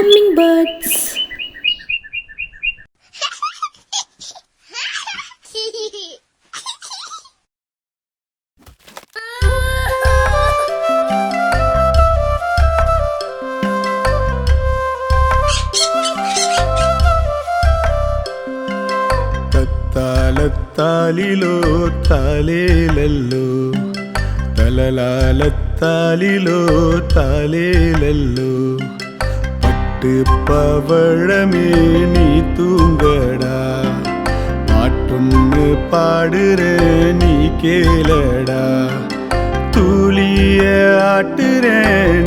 Humming birds താലിലോ താലേലല്ലോ. തലലാലത്താലിലോ താലേലല്ലോ. பட்டு பவழமே நீ தூங்கடா. பாட்டொன்னு பாடுற நீ கேளடா. தூளிய ஆட்டுற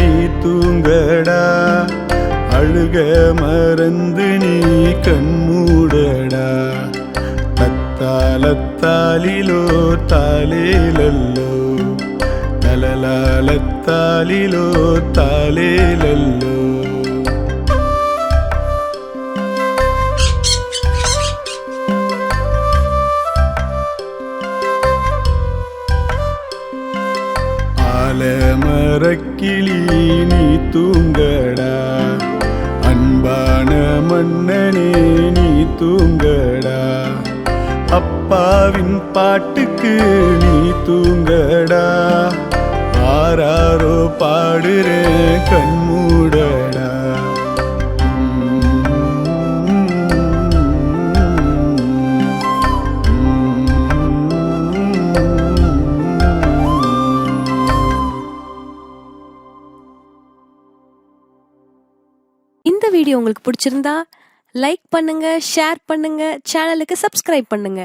நீ தூங்கடா. அழுக மறந்து நீ கண்மூடடா தத்தாலத்தாலிலோ தாலேலல்லோ தலலாலத்தாலிலோ தாலேலல்லோ ஆலமரக்கிளி நீ தூங்கடா. அன்பான மன்னனே நீ தூங்கடா. அப்பாவின் பாட்டுக்கு நீ தூங்கடா. இந்த வீடியோ உங்களுக்கு பிடிச்சிருந்தா லைக் பண்ணுங்க ஷேர் பண்ணுங்க சேனலுக்கு சப்ஸ்கிரைப் பண்ணுங்க.